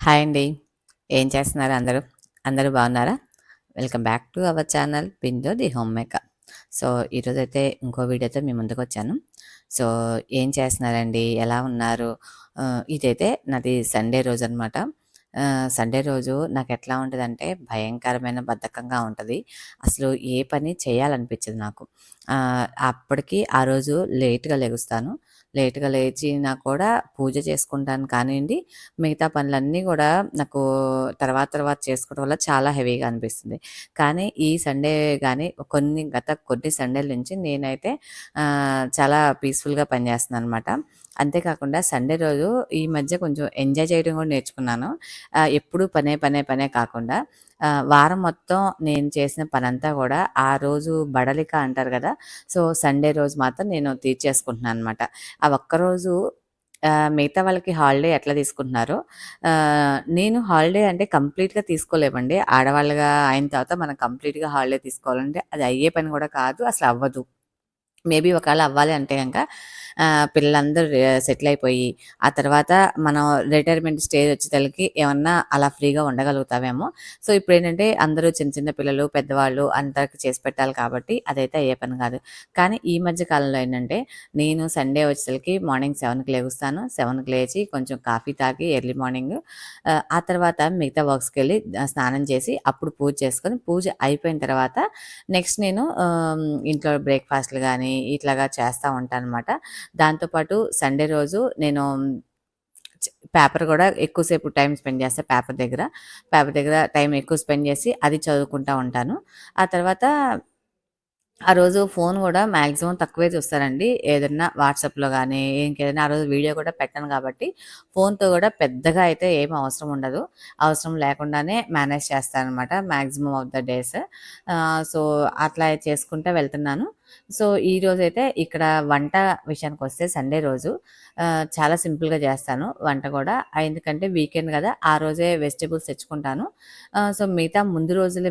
Hi అండి. ఏం చేస్తున్నారు అందరూ? అందరూ బాగున్నారా? Welcome back to our channel Bindu the home maker. So, ఈరోజైతే ఇంకో వీడియోతో మీ ముందుకొచ్చాను. సో, ఏం చేస్తున్నారండి? ఎలా ఉన్నారు? ఇదైతే నాది సండే రోజు అనమాట సండే రోజు నాకు ఎట్లా ఉంటుందంటే భయంకరమైన బద్ధకంగా ఉంటుంది అసలు ఏ పని చేయాలనిపించదు నాకు. అప్పటికి ఆ రోజు లేట్‌గా లెగుస్తాను. లేట్‌గా లేచినా కూడా పూజ చేసుకుంటాను కానివ్వండి మిగతా పనులన్నీ కూడా నాకు తర్వాత తర్వాత చేసుకోవడం వల్ల చాలా హెవీగా అనిపిస్తుంది. కానీ ఈ సండే కానీ కొన్ని గత కొన్ని సండేల నుంచి నేనైతే చాలా పీస్‌ఫుల్‌గా పనిచేస్తున్నాననమాట. అంతేకాకుండా సండే రోజు ఈ మధ్య కొంచెం ఎంజాయ్ చేయడం కూడా నేర్చుకున్నాను. ఎప్పుడు పనే, పనే, పనే కాకుండా వారం మొత్తం నేను చేసిన పనంతా కూడా ఆ రోజు బడలిక అంటారు కదా సో, సండే రోజు మాత్రం నేను తీర్చేసుకుంటున్నాను అనమాట ఆ ఒక్కరోజు మిగతా వాళ్ళకి హాలిడే ఎట్లా తీసుకుంటున్నారో నేను హాలిడే అంటే కంప్లీట్‌గా తీసుకోలేమండి. ఆడవాళ్ళగా అయిన తర్వాత మనం కంప్లీట్‌గా హాలిడే తీసుకోవాలంటే అది అయ్యే పని కూడా కాదు. అసలు అవ్వదు మేబీ ఒకవేళ అవ్వాలి అంటే కనుక పిల్లలందరూ సెటిల్ అయిపోయి, ఆ తర్వాత మనం రిటైర్మెంట్ స్టేజ్ వచ్చేసరికి ఏమన్నా అలా ఫ్రీగా ఉండగలుగుతామేమో. సో, ఇప్పుడు ఏంటంటే అందరూ చిన్న చిన్న పిల్లలు, పెద్దవాళ్ళు అందరికి చేసి పెట్టాలి కాబట్టి అదైతే అయ్యే పని కాదు. కానీ ఈ మధ్య కాలంలో ఏంటంటే నేను సండే వచ్చేసరికి మార్నింగ్ సెవెన్కి లేగుస్తాను సెవెన్కి లేచి కొంచెం కాఫీ తాగి ఎర్లీ మార్నింగ్ ఆ తర్వాత మిగతా వర్క్స్కి వెళ్ళి స్నానం చేసి అప్పుడు పూజ చేసుకొని, పూజ అయిపోయిన తర్వాత నెక్స్ట్ నేను ఇంట్లో బ్రేక్‌ఫాస్ట్‌లు కానీ కానీ ఇట్లాగా చేస్తూ ఉంటాననమాట. దాంతో పాటు సండే రోజు నేను పేపర్ కూడా ఎక్కువసేపు టైం స్పెండ్ చేస్తా పేపర్ దగ్గర. పేపర్ దగ్గర టైం ఎక్కువ స్పెండ్ చేసి అది చదువుకుంటా ఉంటాను. ఆ తర్వాత ఆ రోజు ఫోన్ కూడా మ్యాక్సిమం తక్కువే చూస్తారండి ఏదన్నా వాట్సాప్‌లో కానీ ఇంకేదైనా ఆ రోజు వీడియో కూడా పెట్టను కాబట్టి ఫోన్తో కూడా పెద్దగా అయితే ఏం అవసరం ఉండదు. అవసరం లేకుండానే manage చేస్తానమాట maximum of the days. So, అట్లా చేసుకుంటూ వెళ్తున్నాను. సో, ఈ రోజైతే ఇక్కడ వంట విషయానికి వస్తే సండే రోజు చాలా సింపుల్‌గా చేస్తాను వంట కూడా ఎందుకంటే వీకెండ్ కదా ఆ రోజే వెజిటేబుల్స్ తెచ్చుకుంటాను. సో, మిగతా ముందు రోజులే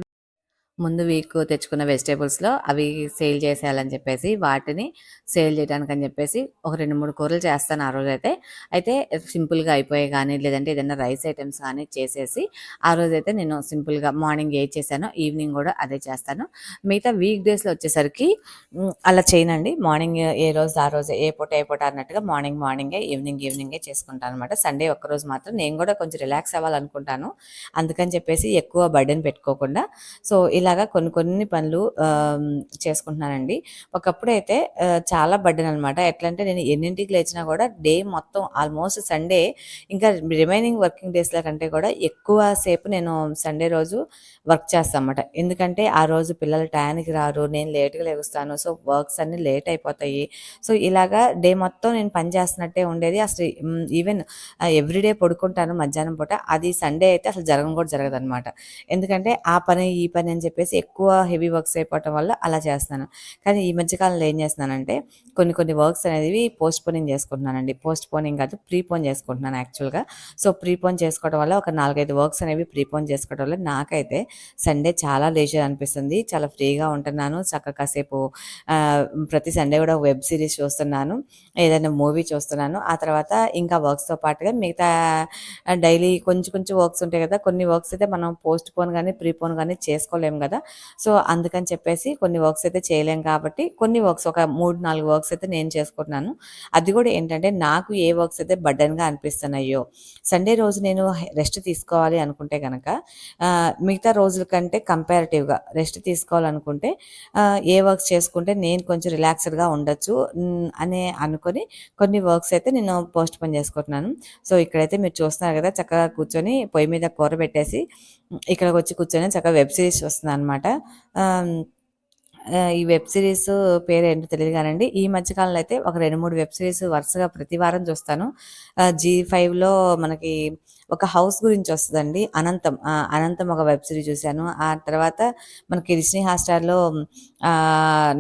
ముందు వీక్ తెచ్చుకున్న వెజిటేబుల్స్లో అవి సేల్ చేసేయాలని చెప్పేసి, వాటిని సేల్ చేయడానికి అని చెప్పేసి ఒక 2, 3 కూరలు చేస్తాను ఆ రోజైతే. అయితే సింపుల్‌గా అయిపోయాయి కానీ లేదంటే ఏదైనా రైస్ ఐటమ్స్ కానీ చేసేసి, ఆ రోజైతే నేను సింపుల్‌గా మార్నింగ్ ఏది చేశానో ఈవినింగ్ కూడా అదే చేస్తాను. మిగతా వీక్ డేస్‌లో వచ్చేసరికి అలా చేయనండి. మార్నింగ్ ఏ రోజు ఆ రోజు ఏ పూట ఏ పూట అన్నట్టుగా మార్నింగ్ మార్నింగే, ఈవినింగ్ ఈవినింగే చేసుకుంటాననమాట. సండే ఒక్కరోజు మాత్రం నేను కూడా కొంచెం రిలాక్స్ అవ్వాలనుకుంటాను. అందుకని చెప్పేసి ఎక్కువ బర్డెన్ పెట్టుకోకుండా సో, ఇలా ఇలాగా కొన్ని కొన్ని పనులు చేసుకుంటున్నానండి. ఒకప్పుడైతే అయితే చాలా బర్డెన్ అనమాట. ఎట్లంటే నేను ఎన్నింటికి లేచినా కూడా డే మొత్తం ఆల్మోస్ట్ సండే ఇంకా రిమైనింగ్ వర్కింగ్ డేస్‌ల కంటే కూడా ఎక్కువ సేపు నేను సండే రోజు వర్క్ చేస్తానన్నమాట. ఎందుకంటే ఆ రోజు పిల్లలు టయానికి రారు. నేను లేట్‌గా లేగుస్తాను సో, వర్క్స్ అన్నీ లేట్ అయిపోతాయి. సో, ఇలాగా డే మొత్తం నేను పని చేస్తున్నట్టే ఉండేది. అసలు ఈవెన్ ఎవ్రీడే పడుకుంటాను మధ్యాహ్నం పూట. అది సండే అయితే అసలు జరగడం కూడా జరగదనమాట. ఎందుకంటే ఆ పని, ఈ పని అని చెప్పి చెప్పేసి ఎక్కువ హెవీ వర్క్స్ అయిపోవటం వల్ల అలా చేస్తాను కానీ ఈ మధ్య కాలంలో ఏం చేస్తున్నానంటే కొన్ని కొన్ని వర్క్స్ అనేవి పోస్ట్ పోనింగ్ చేసుకుంటున్నానండి. పోస్ట్‌పోనింగ్ కాదు ప్రీపోన్ చేసుకుంటున్నాను యాక్చువల్‌గా. సో, ప్రీపోన్ చేసుకోవడం వల్ల ఒక 4, 5 వర్క్స్ అనేవి ప్రీపోన్ చేసుకోవడం వల్ల నాకైతే సండే చాలా లేజర్ అనిపిస్తుంది. చాలా ఫ్రీగా ఉంటున్నాను. చక్కగా కాసేపు ప్రతి సండే కూడా వెబ్ సిరీస్ చూస్తున్నాను. ఏదైనా మూవీ చూస్తున్నాను. ఆ తర్వాత ఇంకా వర్క్స్‌తో పాటుగా మిగతా డైలీ కొంచెం కొంచెం వర్క్స్ ఉంటాయి కదా! కొన్ని వర్క్స్ అయితే మనం పోస్ట్ పోన్ కానీ ప్రీపోన్ గానే చేసుకోలేము కదా కదా సో, అందుకని చెప్పేసి కొన్ని వర్క్స్ అయితే చేయలేం కాబట్టి కొన్ని వర్క్స్ ఒక 3, 4 వర్క్స్ అయితే నేను చేసుకుంటున్నాను. అది కూడా ఏంటంటే నాకు ఏ వర్క్స్ అయితే బడ్డన్గా అనిపిస్తున్నాయో, సండే రోజు నేను రెస్ట్ తీసుకోవాలి అనుకుంటే కనుక మిగతా రోజుల కంటే కంపారిటివ్‌గా రెస్ట్ తీసుకోవాలనుకుంటే ఏ వర్క్స్ చేసుకుంటే నేను కొంచెం రిలాక్స్‌డ్‌గా ఉండొచ్చు అనే అని కొన్ని వర్క్స్ అయితే నేను పోస్ట్ పోన్ చేసుకుంటున్నాను. సో, ఇక్కడైతే మీరు చూస్తున్నారు కదా! చక్కగా కూర్చొని పొయ్యి మీద కూర పెట్టేసి ఇక్కడికొచ్చి కూర్చొని చక్కగా వెబ్ సిరీస్ వస్తుంది అనమాట ఈ వెబ్ సిరీస్ పేరు ఏంటో తెలియదు కానండి ఈ మధ్య కాలంలో అయితే ఒక 2, 3 వెబ్ సిరీస్ వరుసగా ప్రతి వారం చూస్తాను. జీ ఫైవ్‌లో మనకి ఒక హౌస్ గురించి వస్తుందండి 'అనంతం' 'అనంతం' ఒక వెబ్ సిరీస్ చూశాను. ఆ తర్వాత మనకి డిస్నీ హాట్‌స్టార్‌లో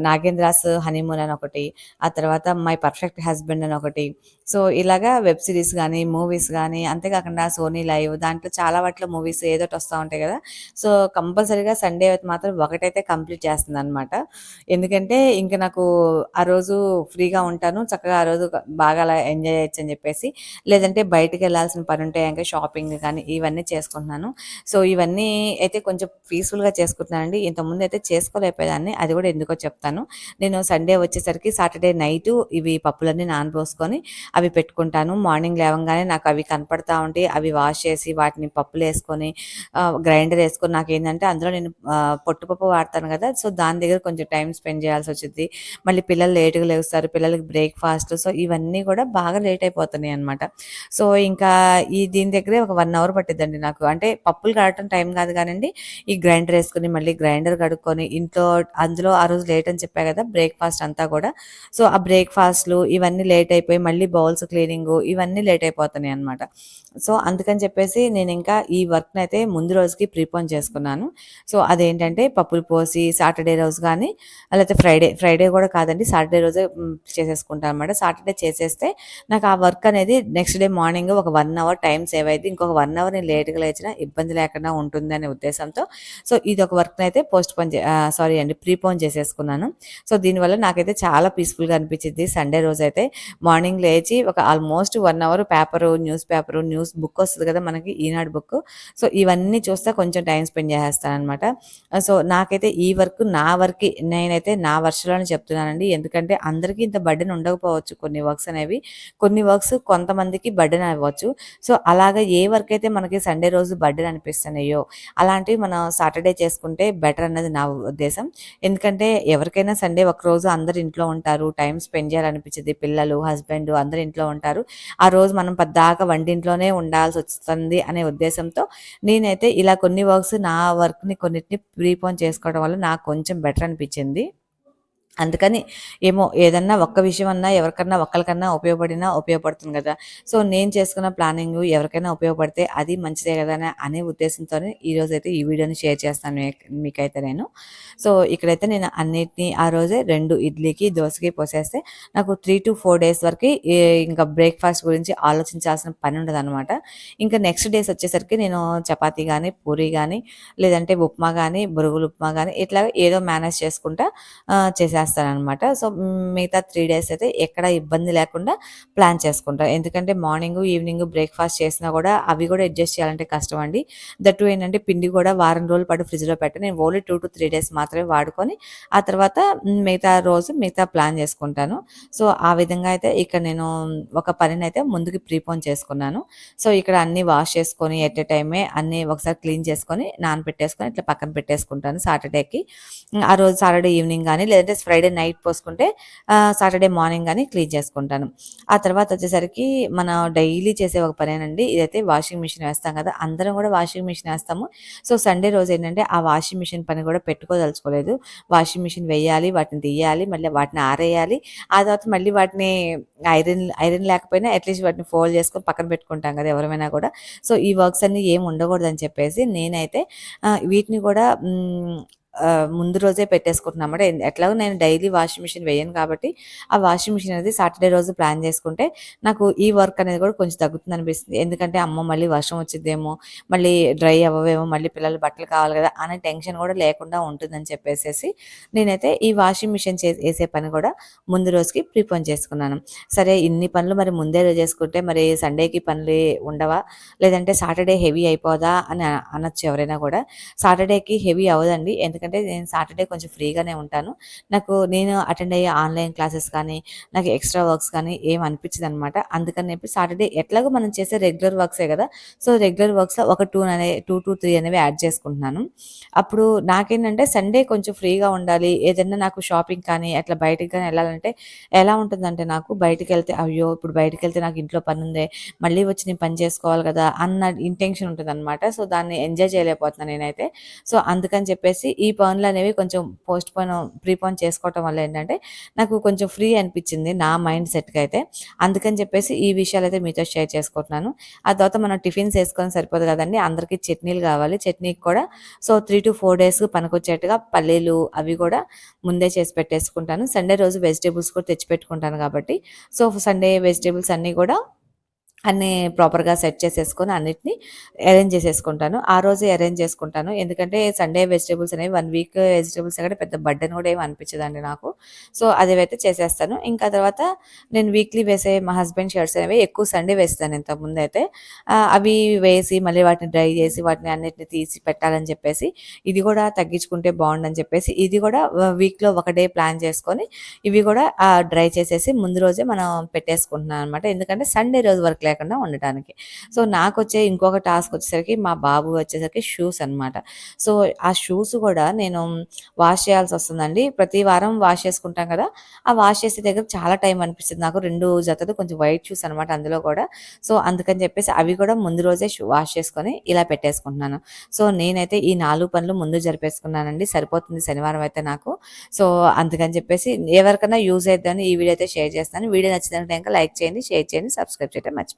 'నాగేంద్రాస్ హనీమూన్' అని ఒకటి, ఆ తర్వాత 'మై పర్ఫెక్ట్ హస్బెండ్' అని ఒకటి. సో, ఇలాగా వెబ్ సిరీస్ కానీ మూవీస్ కానీ అంతేకాకుండా సోనీ లైవ్ దాంట్లో చాలా వాటిలో మూవీస్ ఏదోటి వస్తూ ఉంటాయి కదా సో, కంపల్సరీగా సండే అయితే మాత్రం ఒకటైతే కంప్లీట్ చేస్తుంది అనమాట ఎందుకంటే ఇంకా నాకు ఆ రోజు ఫ్రీగా ఉంటాను చక్కగా ఆ రోజు బాగా అలా ఎంజాయ్ చేయొచ్చు అని చెప్పేసి లేదంటే బయటకు వెళ్ళాల్సిన పని ఉంటాయి ఇంకా షాపింగ్ కానీ ఇవన్నీ చేసుకుంటున్నాను. సో ఇవన్నీ అయితే కొంచెం పీస్ఫుల్గా చేసుకుంటున్నానండి. ఇంతకుముందు అయితే చేసుకోలేకపోయేదాన్ని. అది కూడా ఎందుకో చెప్తాను. నేను సండే వచ్చేసరికి సాటర్డే నైట్ ఇవి పప్పులన్నీ నానబోసుకొని అవి పెట్టుకుంటాను. మార్నింగ్ లేవగానే నాకు అవి కనపడతా ఉంటే అవి వాష్ చేసి వాటిని పప్పులు వేసుకొని గ్రైండర్ వేసుకొని నాకు ఏంటంటే అందులో నేను పొట్టుపప్పు వాడతాను కదా. సో దాని దగ్గర కొంచెం టైం స్పెండ్ చేయాల్సి వచ్చింది మళ్ళీ పిల్లలు లేటుగా లేస్తారు పిల్లలకి బ్రేక్ఫాస్ట్. సో ఇవన్నీ కూడా బాగా లేట్ అయిపోతున్నాయి అనమాట సో ఇంకా ఈ దీని దగ్గర ఒక వన్ అవర్ పట్టిద్దండి నాకు. అంటే పప్పులు కడటం టైం కాదు కానండి ఈ గ్రైండర్ వేసుకుని మళ్ళీ గ్రైండర్ కడుక్కొని ఇంట్లో అందులో ఆ రోజు లేట్ అని చెప్పా కదా బ్రేక్ఫాస్ట్ అంతా కూడా. సో ఆ బ్రేక్ఫాస్ట్లు ఇవన్నీ లేట్ అయిపోయి మళ్ళీ బౌల్స్ క్లీనింగ్ ఇవన్నీ లేట్ అయిపోతున్నాయి అనమాట సో అందుకని చెప్పేసి నేను ఇంకా ఈ వర్క్ని అయితే ముందు రోజుకి ప్రీపోన్ చేసుకున్నాను. సో అదేంటంటే పప్పులు పోసి సాటర్డే రోజు కానీ లేకపోతే ఫ్రైడే ఫ్రైడే కూడా కాదండి సాటర్డే రోజే చేసేసుకుంటాను అనమాట సాటర్డే చేసేస్తే నాకు ఆ వర్క్ అనేది నెక్స్ట్ డే మార్నింగ్ ఒక వన్ అవర్ టైం సేవ్ అయితే ఇంకొక వన్ అవర్ నేను లేట్గా లేచినా ఇబ్బంది లేకుండా ఉంటుంది అనే ఉద్దేశంతో సో ఇది ఒక వర్క్ని అయితే పోస్ట్ పోన్ సారీ అండి ప్రీపోన్ చేసేసుకున్నాను. సో దీనివల్ల నాకైతే చాలా పీస్ఫుల్గా అనిపించింది సండే రోజు అయితే మార్నింగ్ లేచి ఒక almost one hour paper news paper news book వస్తుంది కదా మనకి ఈనాడు బుక్. సో ఇవన్నీ చూస్తే కొంచెం టైం స్పెండ్ చేస్తాను అనమాట సో నాకైతే ఈ వర్క్ నా వర్క్ నేనైతే నా వర్షంలోనే చెప్తున్నానండి. ఎందుకంటే అందరికీ ఇంత బర్డెన్ ఉండకపోవచ్చు కొన్ని వర్క్స్ అనేవి. కొన్ని వర్క్స్ కొంతమందికి బర్డెన్ అవ్వచ్చు. సో అలాగా ఏ వర్క్ అయితే మనకి సండే రోజు బర్త్డే అనిపిస్తున్నాయో అలాంటివి మనం సాటర్డే చేసుకుంటే బెటర్ అన్నది నా ఉద్దేశం. ఎందుకంటే ఎవరికైనా సండే ఒక రోజు అందరు ఇంట్లో ఉంటారు టైం స్పెండ్ చేయాలనిపించింది. పిల్లలు హస్బెండ్ అందరు ఇంట్లో ఉంటారు. ఆ రోజు మనం పద్దాకా వంటింట్లోనే ఉండాల్సి వస్తుంది అనే ఉద్దేశంతో నేనైతే ఇలా కొన్ని వర్క్స్ నా వర్క్ని కొన్నిటిని ప్రీపోన్ చేసుకోవడం వల్ల నాకు కొంచెం బెటర్ అనిపించింది. అందుకని ఏమో ఏదన్నా ఒక్క విషయం అన్నా ఎవరికన్నా ఒక్కరికన్నా ఉపయోగపడినా ఉపయోగపడుతుంది కదా. సో నేను చేసుకున్న ప్లానింగ్ ఎవరికైనా ఉపయోగపడితే అది మంచిదే కదా అనే ఉద్దేశంతో ఈరోజు అయితే ఈ వీడియోని షేర్ చేస్తాను మీకైతే నేను. సో ఇక్కడైతే నేను అన్నిటినీ ఆ రోజే రెండు ఇడ్లీకి దోశకి పోసేస్తే నాకు త్రీ టు ఫోర్ డేస్ వరకు ఇంకా బ్రేక్ఫాస్ట్ గురించి ఆలోచించాల్సిన పని ఉండదు అనమాట ఇంకా నెక్స్ట్ డేస్ వచ్చేసరికి నేను చపాతీ కానీ పూరి కానీ లేదంటే ఉప్మా కానీ బురుగులు ఉప్మా కానీ ఇట్లా ఏదో మేనేజ్ చేసుకుంటా చేసేస్తాను చేస్తానమాట సో మిగతా త్రీ డేస్ అయితే ఎక్కడ ఇబ్బంది లేకుండా ప్లాన్ చేసుకుంటాను ఎందుకంటే మార్నింగ్ ఈవినింగ్ బ్రేక్ఫాస్ట్ చేసినా కూడా అవి కూడా అడ్జస్ట్ చేయాలంటే కష్టం అండి. దట్టు ఏంటంటే పిండి కూడా వారం రోజులు పాటు ఫ్రిడ్జ్లో పెట్టి నేను only two to three days మాత్రమే వాడుకొని ఆ తర్వాత మిగతా రోజు మిగతా ప్లాన్ చేసుకుంటాను. సో ఆ విధంగా అయితే ఇక్కడ నేను ఒక పనిని అయితే ముందుకు ప్రీపోన్ చేసుకున్నాను. సో ఇక్కడ అన్ని వాష్ చేసుకొని ఎట్ ఎ టైమే అన్ని ఒకసారి క్లీన్ చేసుకొని నానబెట్టేసుకొని ఇట్లా పక్కన పెట్టేసుకుంటాను సాటర్డేకి. ఆ రోజు సాటర్డే ఈవినింగ్ కానీ లేదంటే ఫ్రైడే నైట్ పోసుకుంటే సాటర్డే మార్నింగ్ కానీ క్లీన్ చేసుకుంటాను. ఆ తర్వాత వచ్చేసరికి మనం డైలీ చేసే ఒక పనేనండి. ఇదైతే వాషింగ్ మిషన్ వేస్తాం కదా అందరం కూడా వాషింగ్ మిషన్ వేస్తాము. సో సండే రోజు ఏంటంటే ఆ వాషింగ్ మిషన్ పని కూడా పెట్టుకోదలుచుకోలేదు. వాషింగ్ మిషన్ వేయాలి వాటిని తీయాలి మళ్ళీ వాటిని ఆరేయాలి. ఆ తర్వాత మళ్ళీ వాటిని ఐరన్ ఐరన్ లేకపోయినా అట్లీస్ట్ వాటిని ఫోల్డ్ చేసుకొని పక్కన పెట్టుకుంటాం కదా ఎవరైనా కూడా. సో ఈ వర్క్స్ అన్ని ఏం ఉండకూడదని చెప్పేసి నేనైతే వీటిని కూడా ముందు రోజే పెట్టేసుకుంటున్నామాట ఎట్లాగో నేను డైలీ వాషింగ్ మిషన్ వేయను కాబట్టి ఆ వాషింగ్ మిషన్ అనేది సాటర్డే రోజు ప్లాన్ చేసుకుంటే నాకు ఈ వర్క్ అనేది కూడా కొంచెం తగ్గుతుంది అనిపిస్తుంది. ఎందుకంటే అమ్మ మళ్ళీ వర్షం వచ్చిద్దేమో మళ్ళీ డ్రై అవ్వవేమో మళ్ళీ పిల్లలు బట్టలు కావాలి కదా అనే టెన్షన్ కూడా లేకుండా ఉంటుందని చెప్పేసి నేనైతే ఈ వాషింగ్ మిషన్ చే వేసే పని కూడా ముందు రోజుకి ప్రిపోన్ చేసుకున్నాను. సరే ఇన్ని పనులు మరి ముందే చేసుకుంటే మరి సండేకి పనులు ఉండవా? లేదంటే సాటర్డే హెవీ అయిపోదా అని అనొచ్చు ఎవరైనా కూడా. సాటర్డేకి హెవీ అవ్వదండి. ఎందుకంటే ఎందుకంటే నేను సాటర్డే కొంచెం ఫ్రీగానే ఉంటాను. నాకు నేను అటెండ్ అయ్యే ఆన్లైన్ క్లాసెస్ కానీ నాకు ఎక్స్ట్రా వర్క్స్ కానీ ఏం అనిపించదు అనమాట అందుకని చెప్పి సాటర్డే ఎట్లాగో మనం చేసే రెగ్యులర్ వర్క్సే కదా సో రెగ్యులర్ వర్క్స్లో ఒక టూ అనే టూ టూ త్రీ అనేవి యాడ్ చేసుకుంటున్నాను. అప్పుడు నాకేంటంటే సండే కొంచెం ఫ్రీగా ఉండాలి. ఏదైనా నాకు షాపింగ్ కానీ అట్లా బయటకు కానీ వెళ్ళాలంటే ఎలా ఉంటుందంటే నాకు బయటకు వెళ్తే అయ్యో ఇప్పుడు బయటకు వెళ్తే నాకు ఇంట్లో పని ఉందే మళ్ళీ వచ్చి నేను పని చేసుకోవాలి కదా అన్న ఇంటెన్షన్ ఉంటుంది అనమాట సో దాన్ని ఎంజాయ్ చేయలేకపోతున్నాను నేనైతే. సో అందుకని చెప్పేసి ఈ ఈ పనులు అనేవి కొంచెం పోస్ట్ పోన్ ప్రీపోన్ చేసుకోవటం వల్ల ఏంటంటే నాకు కొంచెం ఫ్రీ అనిపించింది నా మైండ్ సెట్కి అయితే. అందుకని చెప్పేసి ఈ విషయాలు అయితే మీతో షేర్ చేసుకుంటున్నాను. ఆ తర్వాత మనం టిఫిన్స్ వేసుకొని సరిపోదు కదండి అందరికీ చట్నీలు కావాలి. చట్నీకి కూడా so three to four days పనికొచ్చేట్టుగా పల్లీలు అవి కూడా ముందే చేసి పెట్టేసుకుంటాను. సండే రోజు వెజిటేబుల్స్ కూడా తెచ్చిపెట్టుకుంటాను కాబట్టి. సో సండే వెజిటేబుల్స్ అన్నీ కూడా అన్నీ ప్రాపర్‌గా సెట్ చేసేసుకొని అన్నిటిని అరేంజ్ చేసేసుకుంటాను. ఆ రోజే అరేంజ్ చేసుకుంటాను. ఎందుకంటే సండే వెజిటేబుల్స్ అనేవి వన్ వీక్ వెజిటేబుల్స్ కూడా పెద్ద బర్డెన్ కూడా ఏమి అనిపించదండి నాకు. సో, అదేవైతే చేసేస్తాను. ఇంకా తర్వాత నేను వీక్లీ వేసే మా హస్బెండ్ షర్ట్స్ అనేవి ఎక్కువ సండే వేస్తాను ఇంత ముందైతే అవి వేసి మళ్ళీ వాటిని డ్రై చేసి వాటిని అన్నిటిని తీసి పెట్టాలని చెప్పేసి ఇది కూడా తగ్గించుకుంటే బాగుండని చెప్పేసి ఇది కూడా వీక్‌లో ఒక డే ప్లాన్ చేసుకొని ఇవి కూడా డ్రై చేసేసి ముందు రోజే మనం పెట్టేసుకుంటున్నాను అనమాట. ఎందుకంటే సండే రోజు వరకు లేకుండా ఉండటానికి. సో, నాకు వచ్చే ఇంకొక టాస్క్ వచ్చేసరికి మా బాబు వచ్చేసరికి షూస్ అనమాట. సో, ఆ షూస్ కూడా నేను వాష్ చేయాల్సి వస్తుందండి ప్రతి వారం వాష్ చేసుకుంటాం కదా! ఆ వాష్ చేసే దగ్గర చాలా టైం అనిపిస్తుంది నాకు. రెండు జతలు కొంచెం వైట్ షూస్ అనమాట అందులో కూడా. సో, అందుకని చెప్పేసి అవి కూడా ముందు రోజే షూ వాష్ చేసుకొని ఇలా పెట్టేసుకుంటున్నాను. సో, నేనైతే ఈ నాలుగు పనులు ముందు జరిపేసుకున్నానండి. సరిపోతుంది శనివారం అయితే నాకు. సో, అందుకని చెప్పేసి ఎవరికైనా యూజ్ అయిద్దని ఈ వీడియో అయితే షేర్ చేస్తాను వీడియో నచ్చిందంటే ఇంకా లైక్ చేయండి, షేర్ చేయండి, సబ్స్క్రైబ్ చేయడం మర్చిపోకండి.